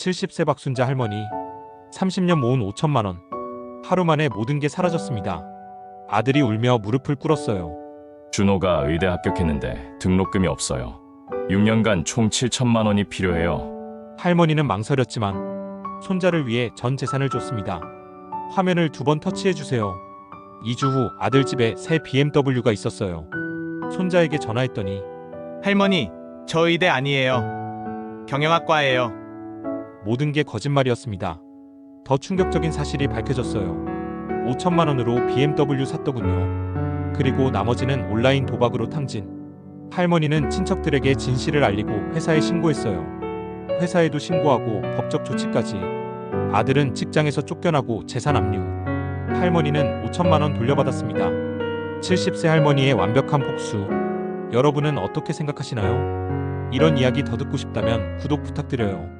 70세 박순자 할머니 30년 모은 5천만 원 하루 만에 모든 게 사라졌습니다. 아들이 울며 무릎을 꿇었어요. 준호가 의대 합격했는데 등록금이 없어요. 6년간 총 7천만 원이 필요해요. 할머니는 망설였지만 손자를 위해 전 재산을 줬습니다. 화면을 두 번 터치해 주세요. 2주 후 아들 집에 새 BMW가 있었어요. 손자에게 전화했더니 할머니, 저 의대 아니에요. 경영학과예요. 모든 게 거짓말이었습니다. 더 충격적인 사실이 밝혀졌어요. 5천만 원으로 BMW 샀더군요. 그리고 나머지는 온라인 도박으로 탕진. 할머니는 친척들에게 진실을 알리고 회사에 신고했어요. 회사에도 신고하고 법적 조치까지. 아들은 직장에서 쫓겨나고 재산 압류. 할머니는 5천만 원 돌려받았습니다. 70세 할머니의 완벽한 복수. 여러분은 어떻게 생각하시나요? 이런 이야기 더 듣고 싶다면 구독 부탁드려요.